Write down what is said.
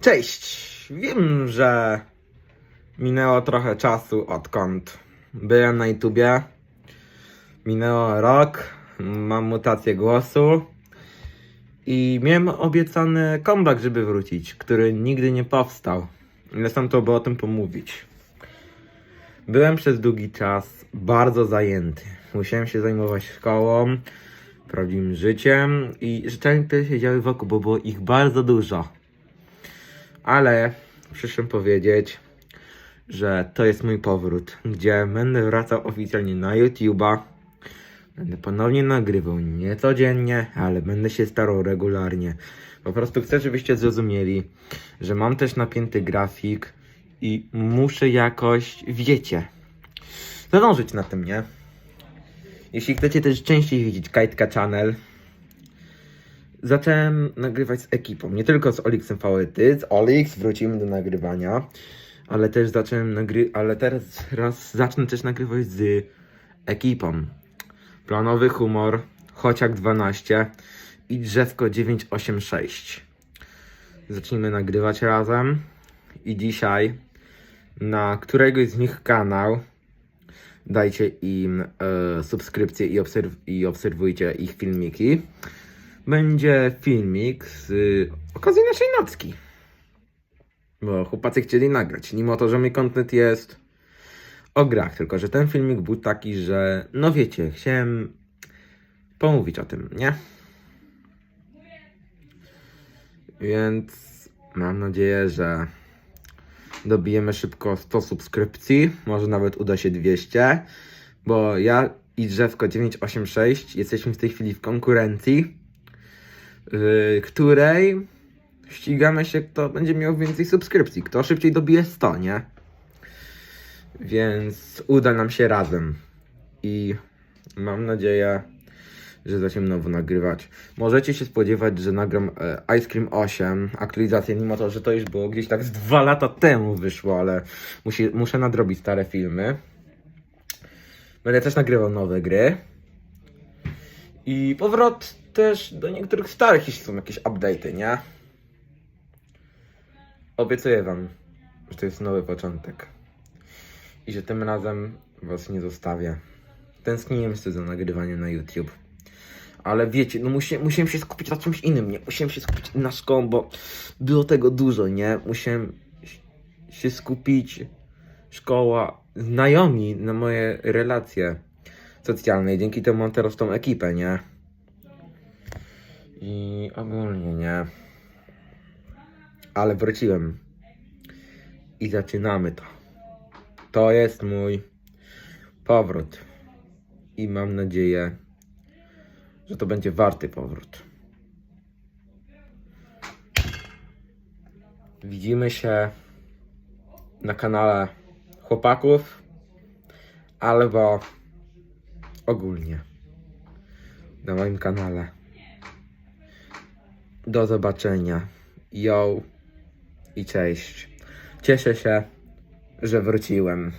Cześć! Wiem, że minęło trochę czasu odkąd byłem na YouTubie. Minęło rok, mam mutację głosu i miałem obiecany comeback, żeby wrócić, który nigdy nie powstał. Ale sam to by o tym pomówić. Byłem przez długi czas bardzo zajęty. Musiałem się zajmować szkołą, prawdziwym życiem i rzeczami, które się działy wokół, bo było ich bardzo dużo. Ale przyszłem powiedzieć, że to jest mój powrót, gdzie będę wracał oficjalnie na YouTube'a. Będę ponownie nagrywał, nie codziennie, ale będę się starał regularnie. Po prostu chcę, żebyście zrozumieli, że mam też napięty grafik i muszę jakoś, wiecie, zadążyć na tym, nie? Jeśli chcecie też częściej widzieć Kajtka Channel, zacząłem nagrywać z ekipą. Nie tylko z Olixem Fałyty, z Olix wrócimy do nagrywania, ale też zacząłem nagry... ale teraz raz zacznę też nagrywać z ekipą. Planowy humor, Chociak 12 i Drzewko 986. Zacznijmy nagrywać razem i dzisiaj na któregoś z nich kanał dajcie im e, subskrypcję i, obserw- i obserwujcie ich filmiki. Będzie filmik z y, okazji naszej nocki. Bo chłopacy chcieli nagrać, mimo to, że mój content jest o grach, tylko że ten filmik był taki, że no wiecie, chciałem pomówić o tym, nie? Więc mam nadzieję, że dobijemy szybko 100 subskrypcji, może nawet uda się 200, bo ja i Drzewko 986 jesteśmy w tej chwili w konkurencji, w której ścigamy się, kto będzie miał więcej subskrypcji, kto szybciej dobije 100, nie? Więc uda nam się razem i mam nadzieję, że zaczniemy nowo nagrywać. Możecie się spodziewać, że nagram e, Ice Cream 8 aktualizację, mimo to, że to już było gdzieś tak z dwa lata temu wyszło, ale musi, muszę nadrobić stare filmy. Będę też nagrywał nowe gry. I powrót też do niektórych starych, jeśli są jakieś update'y, nie? Obiecuję wam, że to jest nowy początek. I że tym razem was nie zostawię. Tęskniłem się za nagrywaniem na YouTube. Ale wiecie, no musi, musiałem się skupić na czymś innym, nie? Musiałem się skupić na szkołę, bo było tego dużo, nie? Musiałem się skupić, szkoła, znajomi na moje relacje socjalne. I dzięki temu mam teraz tą ekipę, nie? I ogólnie, nie? Ale wróciłem. I zaczynamy to. To jest mój powrót. I mam nadzieję, że to będzie warty powrót. Widzimy się na kanale chłopaków albo ogólnie na moim kanale. Do zobaczenia. Yo i cześć. Cieszę się, że wróciłem.